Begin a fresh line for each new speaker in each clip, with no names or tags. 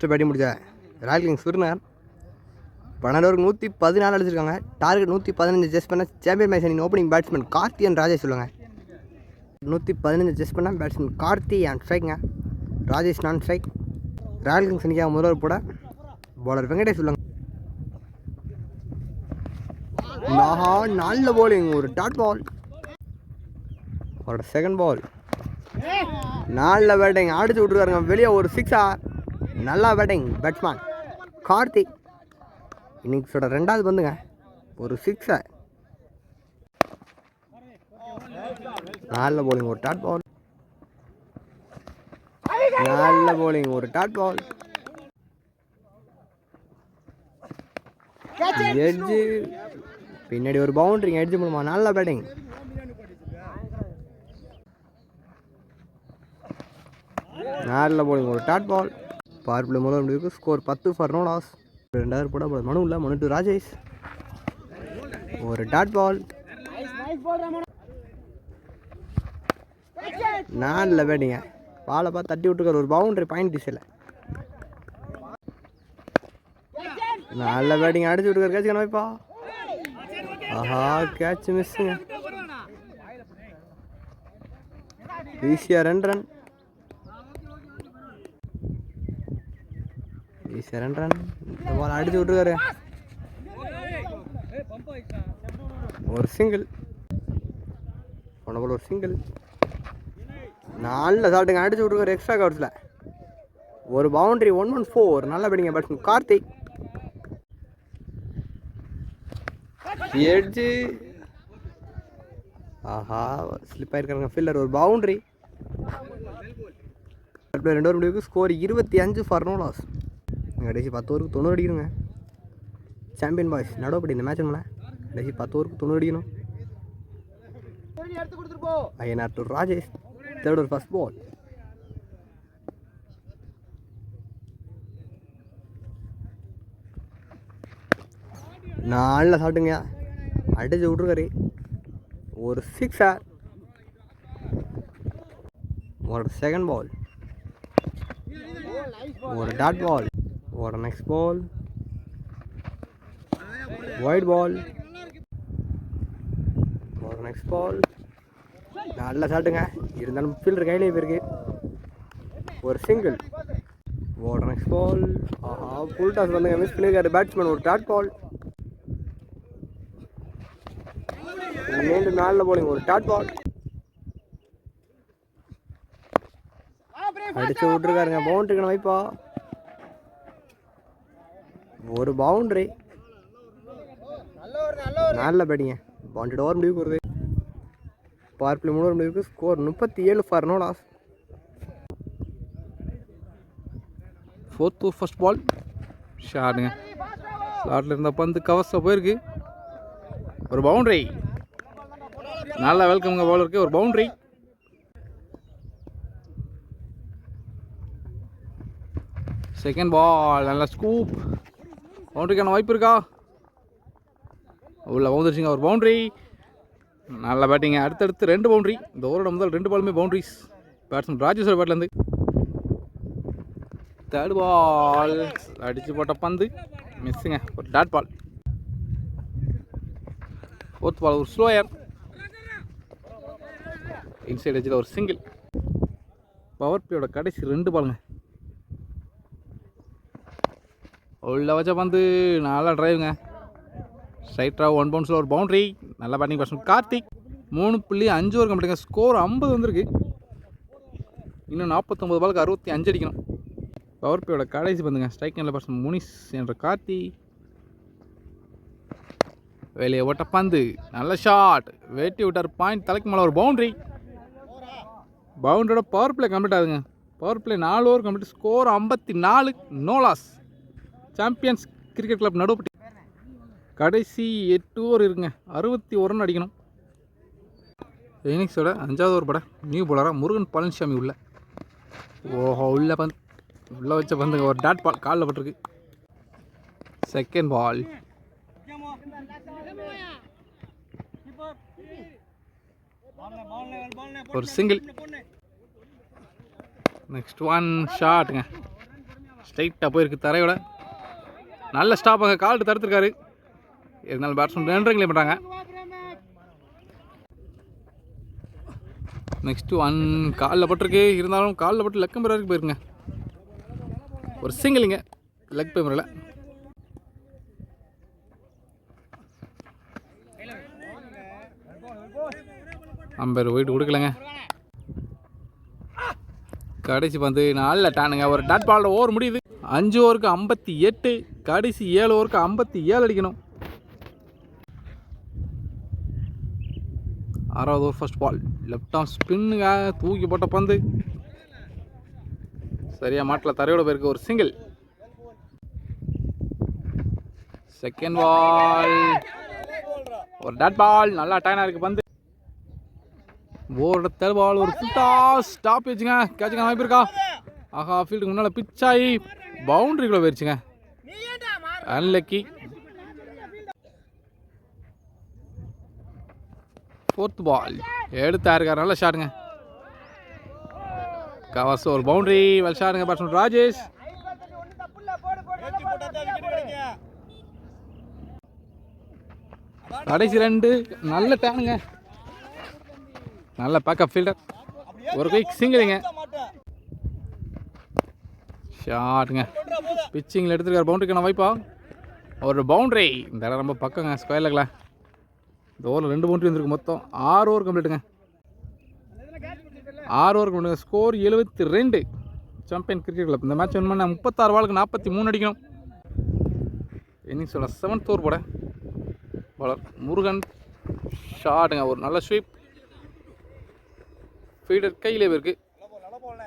First batting முடிச்ச royal kings விருந்தர் பன்னெண்டு ஓவருக்கு நூற்றி பதினாலு அடிச்சிருக்காங்க. டார்கெட் நூற்றி பதினஞ்சு ஜெஸ்ட் பண்ண சாம்பியன் மேட்ச் அணியின் opening batsman Karthi and Rajesh சொல்லுங்க. நூற்றி பதினஞ்சு ஜெஸ்ட் பண்ண பேட்ஸ்மேன் கார்த்தி அண்ட் ஸ்ட்ரைக்குங்க ராஜேஷ் நான் ஸ்ட்ரைக் ராயல் கிங்ஸ் அணிக்காக முதல்வர் போட பவுலர் வெங்கடேஷ் சொல்லுங்க. ஆஹா நல்ல போலிங் ஒரு டாட் பால் அவரோட செகண்ட் பால் நல்ல பேட்டிங் அடிச்சு விட்ருக்காருங்க வெளியே ஒரு சிக்ஸா நல்லா பேட்டிங் பேட்ஸ்மேன் கார்த்திக் இன்னிங்ஸோட ரெண்டாவது பந்துங்க. ஒரு சிக்ஸை நல்ல போலிங் ஒரு டாட் பால் நல்ல போலிங் ஒரு டாட் பால் எட்ஜு பின்னாடி ஒரு பவுண்டரிங் எட்ஜு மூலமா நல்ல பேட்டிங் நல்ல போலிங் ஒரு டாட் பால் பவர் பிளே எப்படி முடிவுக்கு ஸ்கோர் பத்து ஃபார் நோ லாஸ் ரெண்டாயிரம் போட போல மனு இல்லை மனு டு ராஜேஷ் ஒரு டாட் பால் நான் இல்லை பேட்டிங்க. பாலை பார்த்து தட்டி விட்டுருக்காரு. ஒரு பவுண்டரி பாயிண்ட் டிசையில் நல்ல பேட்டிங் அடிச்சு விட்டுருக்காரு கேட்ச் கணவைப்பா ஆஹா கேட்ச் மிஸ்ஸுங்க ஈஸியாக ரெண்டு ரன் ஈஸியாக ரன் இந்த பால் அடிச்சு விட்டுருக்காரு. ஒரு சிங்கிள் போன போல் ஒரு சிங்கிள் நல்ல சாப்பிட்டுங்க அடிச்சு விட்டுருக்காரு எக்ஸ்ட்ரா கவர்ஸில் ஒரு பவுண்டரி ஒன் ஒன் ஃபோர் நல்ல பேட்டிங்க பேட்ஸ்மேன் கார்த்திக். எட்ஜு ஆஹா ஸ்லிப் ஆயிருக்காங்க ஃபில்லர் ஒரு பவுண்டரி ரெண்டு ஒரு முடிவுக்கு ஸ்கோர் இருபத்தி அஞ்சு ஃபார் நோ லாஸ் கடைசி பத்து ஓவருக்கு தொண்ணூறு அடிக்கணுங்க. சாம்பியன் பாய்ஸ் நடவப்படி இந்த மேட்ச் நம்மள கடைசி பத்து ஓவருக்கு தொண்ணூறு அடிக்கணும். ஐயனார் டு ராஜேஷ். தேர்ட் ஒரு ஃபர்ஸ்ட் பால் நாளில் சாப்பிட்டுங்க அடிச்சு விட்ருக்காரு ஒரு சிக்ஸா ஒரு செகண்ட் பால் ஒரு டாட் பால் ஒரு நெக்ஸ்ட் பால் ஒயிட் பால் ஒரு next பால் நல்ல சாட்டுங்க இருந்தாலும் ஃபீல்டர் கையிலே போயிருக்கு. ஒரு சிங்கிள் ஓட நெக்ஸ்ட் பால் ஆஹா ஃபுல் டாஸ் வந்துங்க. மிஸ் பண்ணியிருக்காரு பேட்ஸ்மேன் ஒரு டாட் பால் மீண்டும் நாலில் போலிங் ஒரு டாட் பால் அடிச்சு விட்டுருக்காருங்க. பவுண்டரிக்கு வைப்பா ஒரு பவுண்டரி நல்ல பேட்டிங்க பவுண்டட் ஓவர் முடிவுக்கு வருது. பவர் பிளே மூணு முடிவுக்கு ஸ்கோர் முப்பத்தி ஏழு for no loss
fourth first ball ஷாட்டுங்க ஸ்லாட்டில் இருந்த பந்து கவர்ஸில் போயிருக்கு. ஒரு பவுண்டரி நல்லா வெல்கம்ங்க பவுலருக்கு ஒரு பவுண்டரி செகண்ட் பால் நல்ல ஸ்கூப் பவுண்ட்ரிக்கான வாய்ப்பு இருக்கா? உள்ள பவுண்டரிச்சிங்க ஒரு பவுண்டரி நல்ல பேட்டிங்க அடுத்தடுத்து ரெண்டு பவுண்டரி இந்த ஓவரோட முதல் ரெண்டு பாலுமே பவுண்டரிஸ் பேட்ஸ்மேன் ராஜேஸ்வர் பேட்லேருந்து தேர்ட் பால் அடித்து போட்ட பந்து. மிஸ்ஸுங்க ஒரு டாட் பால் ஃபோர்த் பால் ஒரு ஸ்லோயர் இன்சைட் எஜ்ஜில் ஒரு சிங்கிள் பவர் பிளேயோட கடைசி ரெண்டு பாலுங்க உள்ள வச்ச பந்து நல்லா டிரைவுங்க ஸ்ட்ரைட்டாக ஒன் பவுன்ஸில் ஒரு பவுண்டரி நல்லா பேட்டிங் பர்சன் கார்த்திக் மூணு புள்ளி அஞ்சு ஒரு கம்ப்ளீட்டுங்க ஸ்கோர் ஐம்பது வந்திருக்கு. இன்னும் நாற்பத்தொம்பது பாலுக்கு அறுபத்தி அஞ்சு அடிக்கணும். பவர் பிளேயோட கடைசி பந்துங்க. ஸ்ட்ரைக் நல்ல பர்சன் முனிஸ் என்ற கார்த்தி வெளியே ஓட்ட பந்து. நல்ல ஷாட் வேட்டி விட்டார் பாயிண்ட் தலைக்கு மேலே ஒரு பவுண்டரி பவுண்டரோட பவர் பிளே கம்ப்ளீட் ஆகுதுங்க. பவர் பிளே நாலு ஓவர் கம்ப்ளீட் ஸ்கோர் ஐம்பத்தி நாலு. No loss champions cricket club Naduppatti கடைசி எட்டு ஓவர் இருக்குங்க அறுபத்தி ஒரு அடிக்கணும். இன்னிங்ஸோட அஞ்சாவது ஓவர் படம் நியூ போலராக முருகன் பழனிசாமி உள்ள. ஓஹோ உள்ள பந்து. உள்ள வச்ச பந்துங்க ஒரு டாட் பால் காலில் பட்டிருக்கு. செகண்ட் பால் ஒரு சிங்கிள் நெக்ஸ்ட் ஒன் ஷாட்டுங்க ஸ்ட்ரைட்டாக போயிருக்கு தரையோட. நல்ல ஸ்டாப் அங்கே கால்ட்டு தடுத்துருக்காரு. இருந்தாலும் பேட்ஸ்மேன் ரெண்டு பண்ணுறாங்க நெக்ஸ்ட்டு ஒன் காலில் பட்டிருக்கு. இருந்தாலும் காலில் பட்டு லெக்கம் பெற வரைக்கும் போயிருங்க ஒரு சிங்கிளிங்க லெக் பேமரில் அம்பர் போயிட்டு கொடுக்கலங்க. கடைசி பந்து நல்ல டானுங்க ஒரு டாட் பாலில் ஓவர் முடியுது. அஞ்சு ஓவருக்கு ஐம்பத்தி எட்டு. கடைசி ஏழு ஓவருக்கு ஐம்பத்தி ஏழு அடிக்கணும். ஆறாவது over first ball left arm ஸ்பின்னுங்க தூக்கி போட்ட பந்து. சரியாக மாட்டில் தரையோட போயிருக்கு ஒரு சிங்கிள் செகண்ட் பால் ஒரு டாட் பால் நல்லா டைனாக இருக்குது பந்து. போர்டு தேர்ட் பால் ஒரு ஃபுட்டா ஸ்டாப் வச்சுங்க கேட்சுங்க வாய்ப்பு இருக்கா? ஆஹா ஃபீல்டுக்கு முன்னால் பிச்சாயி ஆகி பவுண்டரிக்குள்ளே போயிடுச்சுங்க அன்லக்கி. ஃபோர்த் பால் எடுத்தாருக்கார் நல்ல ஷாட்டுங்க கவர்ஸ் ஒரு பவுண்டரி வெல் ஷாட்டுங்க பேட்ஸ்மேன் ராஜேஷ். கடைசி ரெண்டு. நல்ல டேனுங்க நல்ல பேக்கப் ஃபீல்டர் ஒரு குயிக் சிங்கிளிங்க ஷாட்டுங்க பிச்சிங்கில் எடுத்துருக்கார். பவுண்டரிக்கான வாய்ப்பா? ஒரு பவுண்டரி இந்த இடம் ரொம்ப பக்கங்க ஸ்கொயர் இந்த ஓவரில் ரெண்டு பவுண்ட்ரி வந்துருக்கு மொத்தம். ஆறு ஓவர் கம்ப்ளீட்டுங்க ஆறு ஓவர் கம்ப்ளீட் ஸ்கோர் எழுபத்தி ரெண்டு. சாம்பியன் கிரிக்கெட் கிளப் இந்த மேட்ச் ஒன்று பண்ண முப்பத்தாறு வாளுக்கு நாற்பத்தி மூணு அடிக்கணும். இன்னிங்ஸோட செவன்த் ஓவர் போட. பாலர் முருகன் ஷாட்டுங்க ஒரு நல்ல ஸ்வீப் ஃபீடர் கையில் இருக்குது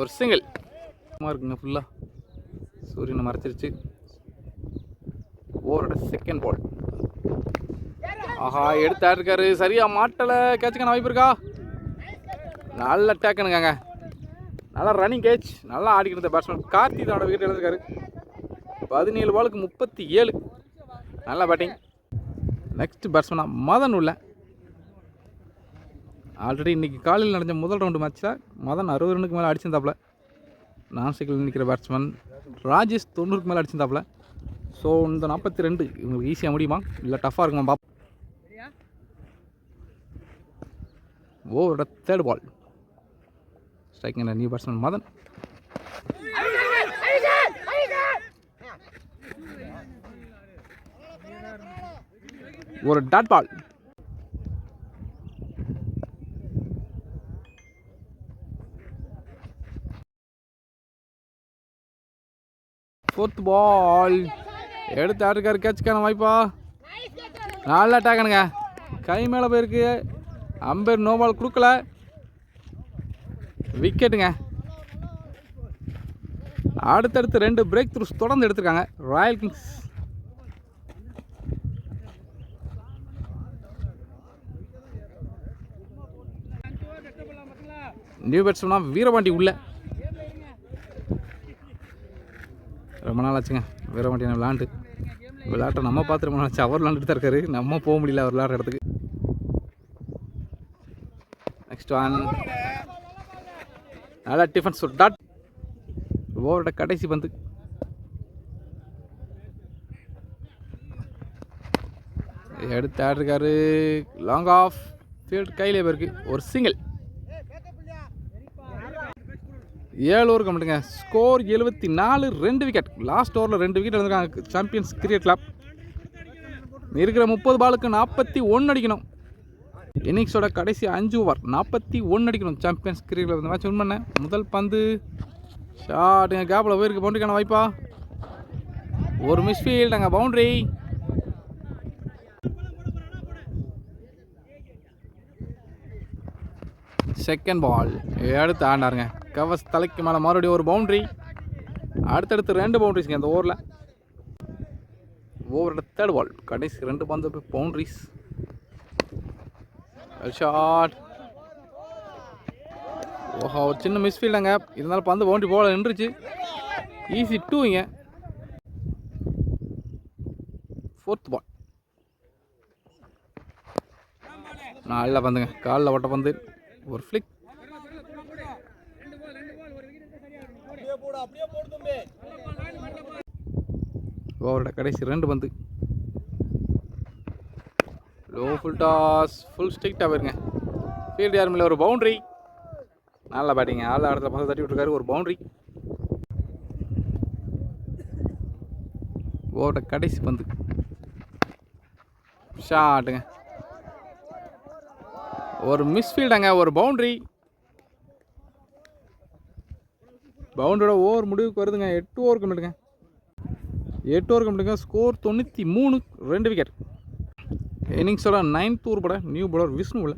ஒரு சிங்கிள் இருக்குங்க ஃபுல்லாக சூரியனை மறைச்சிருச்சு. ஓவரோட செகண்ட் பால் ஆஹா எடுத்து இருக்காரு. சரியா மாட்டலை. கேட்சுக்கான வாய்ப்பு இருக்கா? நல்ல டேக்கனுங்க நல்லா ரன்னிங் கேட்ச் நல்லா ஆடிக்கிட்டு இருந்த பேட்ஸ்மேன் கார்த்தி தன்னோட விக்கெட் எழுந்திருக்காரு பதினேழு பாலுக்கு முப்பத்தி ஏழு. நல்ல பேட்டிங் நெக்ஸ்ட் பேட்ஸ்மேனாக மதன் உள்ள. ஆல்ரெடி இன்றைக்கி காலையில் நடந்த முதல் ரவுண்டு மேட்ச்சில் மதன் அறுபது ரனுக்கு மேலே அடிச்சிருந்தாப்புல. நான் சைக்கிள் நிற்கிற பேட்ஸ்மேன் ராஜேஷ் தொண்ணூறுக்கு மேலே அடிச்சிருந்தாப்புல. ஸோ இந்த நாற்பத்தி ரெண்டு இவங்களுக்கு ஈஸியாக முடியுமா? இல்லை டஃப்பாக இருக்குமா? பாப் ஓவரோட third ball striking new batsman Madan ஒரு டாட் பால் ஃபோர்த் பால் எடுத்து ஆட்டுக்காரு கேட்சுக்கான வாய்ப்பா. நல்லா டேக்கனுங்க கை மேலே போயிருக்கு. அம்பேர் நோபால் கொடுக்கல. விக்கெட்டுங்க. அடுத்தடுத்து ரெண்டு பிரேக் த்ரூஸ் தொடர்ந்து எடுத்திருக்காங்க. ராயல் கிங்ஸ் நியூ பேட்ஸ்மேனா வீரபாண்டி உள்ள. ரொம்ப நாள் ஆச்சுங்க. வீரபாண்டி நான் விளாண்டு. விளாட்ட நம்ம பார்த்து ரொம்ப நாள் ஆச்சு. அவர் விளாண்டுட்டு தான் இருக்காரு. நம்ம போக முடியல அவர் விளாட்ற இடத்துக்கு. நெக்ஸ்ட் ஒன் நல்லா டிஃபன்ஸ் டாட் ஓவரோட கடைசி பந்து. எடுத்து ஆடிருக்காரு. லாங் ஆஃப் ஃபீல்டு கையிலே போயிருக்கு ஒரு சிங்கிள் ஏழு ஓவர் மட்டுங்க. ஸ்கோர் எழுபத்தி நாலு ரெண்டு விக்கெட் லாஸ்ட் ஓவரில் ரெண்டு விக்கெட் வந்துருக்காங்க சாம்பியன்ஸ் கிரிக்கெட் கிளப் இருக்கிற முப்பது பாலுக்கு நாற்பத்தி ஒன்று அடிக்கணும். இன்னிங்ஸோட கடைசி அஞ்சு ஓவர் நாற்பத்தி ஒன்று அடிக்கணும். சாம்பியன்ஸ் கிரிக்கெட் கிளப் இந்த மேட்ச் வின் பண்ணேன் முதல் பந்து. ஷாட்டுங்க கேப்பில் போயிருக்கு. பவுண்டரிக்கான வாய்ப்பா? ஒரு மிஸ்ஃபீல்ட் அங்கே பவுண்டரி செகண்ட் பால் எடுத்து ஆண்டாருங்க கவஸ் தலைக்கு மேலே மறுபடியும் ஒரு பவுண்ட்ரி அடுத்தடுத்து ரெண்டு பவுண்டரிஸ்ங்க அந்த ஓவரில் ஓவரோட தேர்ட் பால் கடைசி ரெண்டு பந்து பவுண்ட்ரிஸ் ஷாட் ஓஹோ ஒரு சின்ன மிஸ்ஃபீல்டாங்க இருந்தாலும் பந்து பவுண்ட்ரி போல நின்றுச்சு. ஈஸி டூங்க ஃபோர்த் பால் நல்ல பந்துங்க. காலில் ஓட்ட பந்து. ஒரு ஃப்ளிக் ஓவரோட கடைசி ரெண்டு பந்து. லோ ஃபுல் டாஸ் ஃபுல் ஸ்ட்ரிக்டாக போயிருங்க. ஃபீல்டு யாரும் இல்லை ஒரு பவுண்ட்ரி நல்லா பேட்டிங்க ஆள் இடத்துல பசங்க தட்டி விட்டுருக்காரு ஒரு பவுண்ட்ரி ஓவரோட கடைசி பந்து. ஷாட்டுங்க ஒரு மிஸ்ஃபீல்டுங்க ஒரு பவுண்ட்ரி பவுண்டரோட ஓவர் முடிவுக்கு வருதுங்க. எட்டு ஓவர் கம்மிட்டுங்க எட்டு ஓவர் கம்மிட்டுங்க ஸ்கோர் தொண்ணூற்றி மூணு ரெண்டு விக்கெட் இன்னிங்ஸோட நைன்த் ஓவர் பட new bowler விஷ்ணுவில்.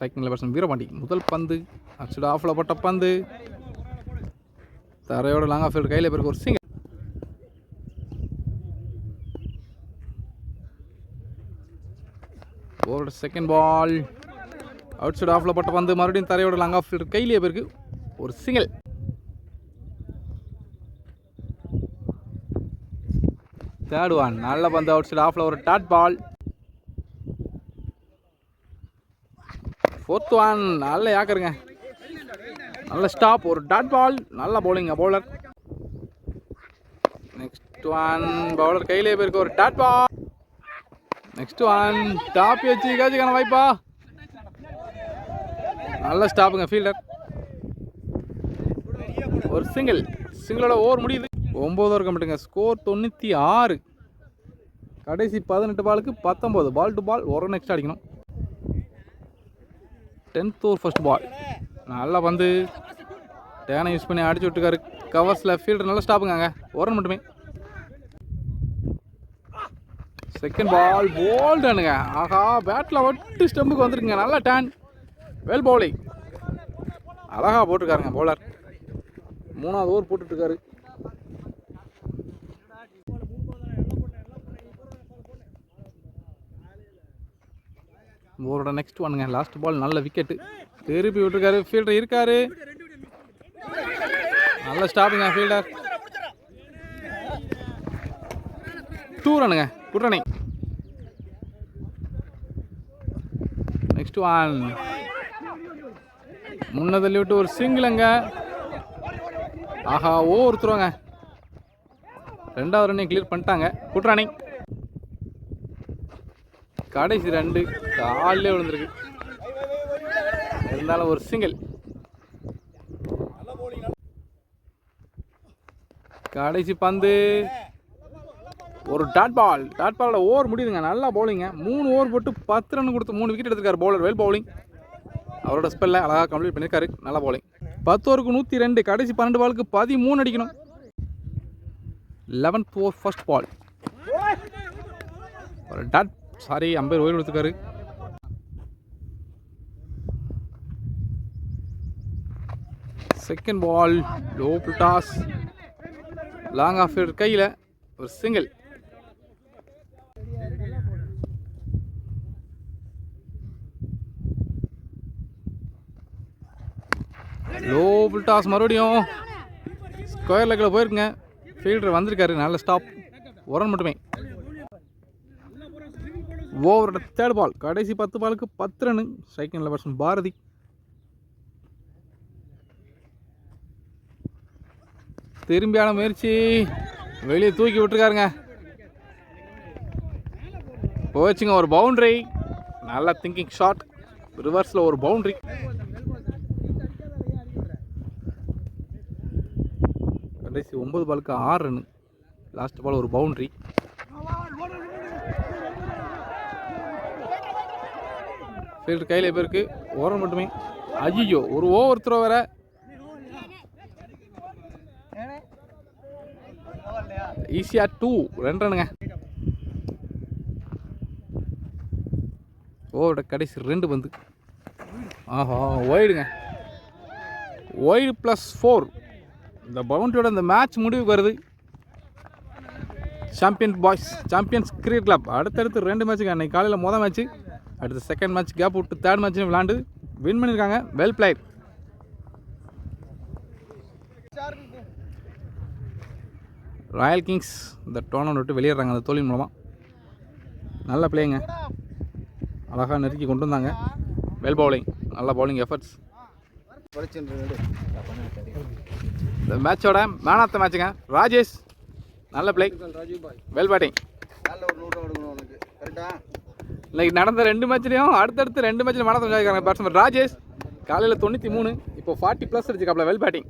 Second person Veerapandi. முதல் பந்து அச்சுட ஆஃபில் பட்ட பந்து. தரையோட லாங் ஆஃப் கையில் பிறகு ஒரு சிங்கர் ஓவரோட செகண்ட் பால் அவுட் சைட் ஆஃபில் பட்ட பந்து மறுபடியும் தரையோட லாங் ஆஃப் கையிலேயே பிறகு ஒரு சிங்கிள் தேர்ட் ஒன் நல்ல பந்து அவுட் சைடு ஆஃபில் ஒரு டாட் பால் ஃபோர்த் ஒன் நல்ல யாக்கருங்க நல்ல ஸ்டாப் ஒரு டாட் பால் நல்ல பவுலிங்க பவுலர் நெக்ஸ்ட் ஒன் பவுலர் கையிலே போயிருக்கு ஒரு dot ball next one top வச்சு காச்சுக்கான வாய்ப்பா. நல்ல ஸ்டாப்புங்க ஃபீல்டர் ஒரு சிங்கிள் சிங்கிளோட ஓவர் முடியுது. ஒம்பது ஓவர் கம்பிட்டுங்க ஸ்கோர் தொண்ணூற்றி ஆறு. கடைசி பதினெட்டு பாலுக்கு பத்தொம்போது பால் டு பால் ஒரு நெக்ஸ்ட் அடிக்கணும். டென்த் ஓவர் ஃபர்ஸ்ட் பால் நல்லா வந்து டேனை யூஸ் பண்ணி அடிச்சு விட்டுருக்காரு. கவர்ஸில் ஃபீல்டர் நல்லா ஸ்டாப்புங்க ஒரு மட்டுமே. செகண்ட் பால் போல்டனுங்க ஆஹா பேட்டில் ஒட்டு ஸ்டெம்புக்கு வந்துருக்குங்க. நல்ல டேன் வெல் பவுலிங் அழகா போட்டிருக்காருங்க பவுலர் மூணாவது ஓவர் போட்டுட்ருக்காரு. ஓவரோட நெக்ஸ்ட் ஒன்னுங்க லாஸ்ட் பால் நல்ல விக்கெட்டு திருப்பி விட்டுருக்காரு ஃபீல்டர் இருக்காரு. நல்ல ஸ்டாப்புங்க ஃபீல்டர் டூ ரனுங்க குட் ரன்னிங் நெக்ஸ்ட் ஒன் முன்ன தள்ளி விட்டு ஒரு சிங்கிளுங்க ஆஹா ஒவ்வொருத்தருவாங்க ரெண்டாவது ரன்னையும் கிளியர் பண்ணிட்டாங்க. குட் கடைசி ரெண்டு. காலிலே விழுந்திருக்கு. இருந்தாலும் ஒரு சிங்கிள் கடைசி பந்து. ஒரு டாட் பால் டாட் பாலோட ஓவர் முடியுதுங்க. நல்லா பவுலிங்க மூணு ஓவர் போட்டு பத்து ரன் கொடுத்து மூணு விக்கெட் எடுத்திருக்காரு பவுலர் வெல் பவுலிங் அவரோட ஸ்பெல்ல அழகாக கம்ப்ளீட் பண்ணியிருக்காரு. நல்லா பவுலிங் பத்தோருக்கு நூற்றி ரெண்டு கடைசி பன்னெண்டு பாலுக்கு பதிமூணு அடிக்கணும். லெவன்த் ஃபோர் ஃபர்ஸ்ட் பால் ஒரு டாட் சாரி அம்பேர் ஓய்வு கொடுத்துருக்காரு. Second ball low toss long off கையில் ஒரு சிங்கிள் லோ டாஸ் மறுபடியும். ஸ்கொயர் லெக்கில் போயிருக்குங்க. ஃபீல்டர் வந்திருக்காரு. நல்ல ஸ்டாப். உரன் மட்டுமே. ஓவரோட தேர்ட் பால் கடைசி பத்து பாலுக்கு பத்து ரன்னு. செகண்ட் லெவர்ஸ் பாரதி. திரும்பியான முயற்சி. வெளியே தூக்கி விட்டுருக்காருங்க. போச்சுங்க ஒரு பவுண்ட்ரி நல்ல திங்கிங் ஷாட் ரிவர்ஸில் ஒரு பவுண்ட்ரி கடைசி ஒம்பது பாலுக்கு ஆறு ரன்னு லாஸ்ட் பால் ஒரு பவுண்ட்ரி ஃபீல்டு கையில் இப்போ இருக்கு. ஓரம் மட்டுமே. ஐயோ ஒரு ஓவர் த்ரோ வேற. ஈஸியாக டூ ரெண்டு ரனுங்க ஓவரோட கடைசி ரெண்டு பந்து. ஆஹா ஒய்டுங்க ஒய்டு ப்ளஸ் ஃபோர் இந்த பவுண்டரியோட இந்த மேட்ச் முடிவுக்கு வருது. Champion boys champions cricket club அடுத்தடுத்து ரெண்டு மேட்ச்சுக்கு அன்னைக்கு காலையில் மொதல் மேட்ச்சு அடுத்து செகண்ட் மேட்ச் கேப் விட்டு தேர்ட் மேட்ச் விளாண்டு வின் பண்ணியிருக்காங்க. வெல் பிளேட் ராயல் கிங்ஸ் இந்த டோர்னமெண்ட் விட்டு வெளியேறாங்க. அந்த தோல்வி மூலமாக நல்ல பிளேங்க அழகாக நெருக்கி கொண்டு வந்தாங்க. வெல் பவுலிங் நல்ல பவுலிங் எஃபர்ட்ஸ் இந்த மேட்சோட மேன் ஆஃப் த மேட்சுங்க ராஜேஷ். நல்ல பிளே வெல் பேட்டிங்
நல்ல ஒரு நூறு கொடுக்கணும் உனக்கு கரெக்டா
இன்னைக்கு நடந்த ரெண்டு மேட்ச்லையும் அடுத்தடுத்து ரெண்டு மேட்ச்சில் மனத்தை பேட்ஸ்மேன் ராஜேஷ். காலையில் தொண்ணூற்றி மூணு இப்போ ஃபார்ட்டி ப்ளஸ் அடிச்சிருக்காப்ல வெல் பேட்டிங்